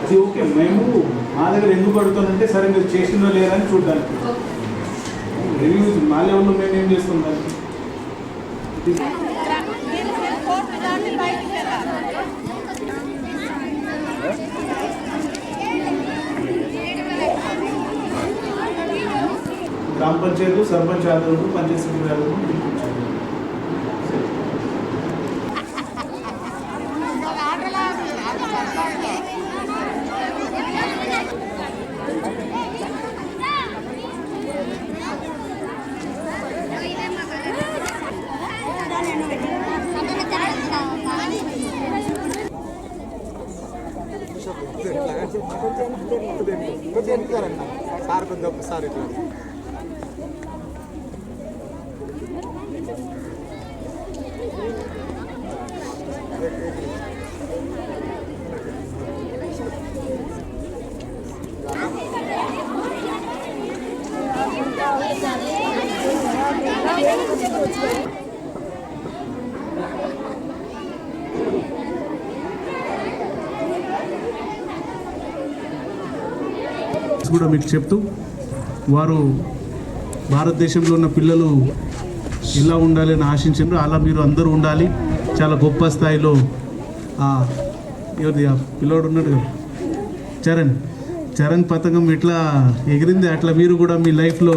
అది ఓకే మేము మా దగ్గర ఎందుకు అడుగుతానంటే సరే మీరు చేసిందో లేదా అని చూడడానికి. రివ్యూస్ మా లెవెల్లో మేము ఏం చేస్తాం దానికి? గ్రామ పంచాయతీ సర్పంచ్ ఆదరణ పంచాయతీ సెక్రటరీ ఆదరణ పిలిపించారు సార్ కొంచెం ఒక్కసారి ఇట్లా కూడా మీకు చెప్తూ వారు భారతదేశంలో ఉన్న పిల్లలు ఇలా ఉండాలి అని ఆశించారు అలా మీరు అందరూ ఉండాలి. చాలా గొప్ప స్థాయిలో ఎవరిది పిల్లోడు ఉన్నాడు కదా? చరణ్. చరణ్ పథకం ఎట్లా ఎగిరింది? అట్లా మీరు కూడా మీ లైఫ్లో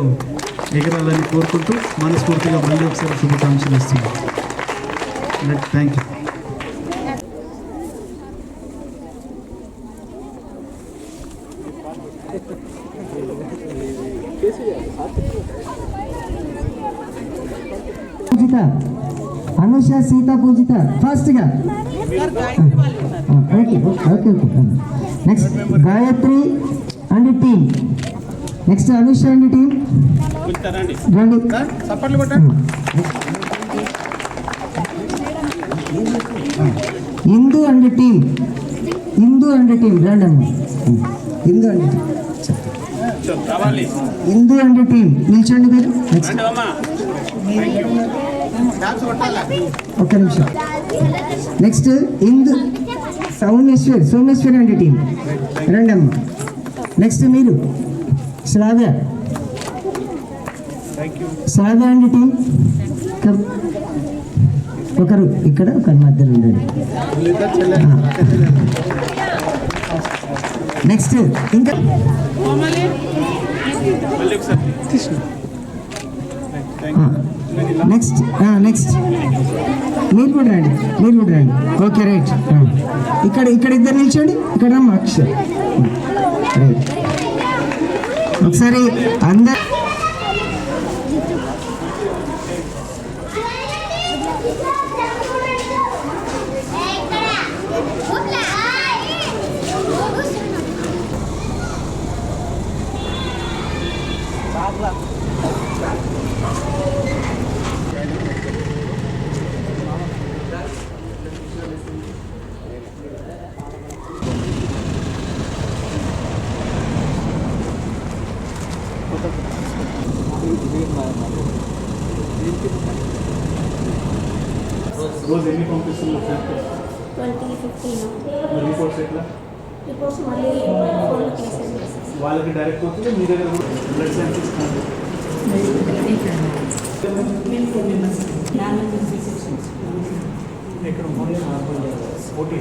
ఎగరాలని కోరుకుంటూ మనస్ఫూర్తిగా మళ్ళీ ఒకసారి శుభాకాంక్షలు ఇస్తున్నాను థ్యాంక్ యూ పూజిత. అనుష సీత పూజిత. ఫాస్ట్గా okay okay okay next Gayatri and team next Anusha and team రండి. Indu and team Indu and team రండి అమ్మ Indu and. Indu and team. నిల్చోండి మీరు. నెక్స్ట్ ఒక్క నిమిషం. Next Indu. Someshwar Someshwar and team. రండి అమ్మ next మీరు. శ్రావ్య. Shravya and team. ఒకరు ఇక్కడ ఒకరి మధ్యలో ఉండండి. నెక్స్ట్ ఇంకా నెక్స్ట్ నెక్స్ట్. మీరు కూడా రండి మీరు కూడా రండి. Okay right. ఇక్కడ ఇక్కడ ఇద్దరు నిల్చోండి ఇక్కడ రమ్మ అక్షర్ రైట్. ఒకసారి అందరు రోజు ఎన్ని పంపిస్తున్నారు సార్ ట్వంటీ ఫిఫ్టీన్ మరి రిపోర్ట్స్ ఎట్లా రిపోర్ట్స్ మళ్ళీ ఫోన్లోకి మెసేజ్ చేసేసి వాళ్ళకి డైరెక్ట్ వస్తుంది మీ దగ్గర కూడా బ్లడ్ శాంపిల్స్ కాదు ఇక్కడ ఓటీ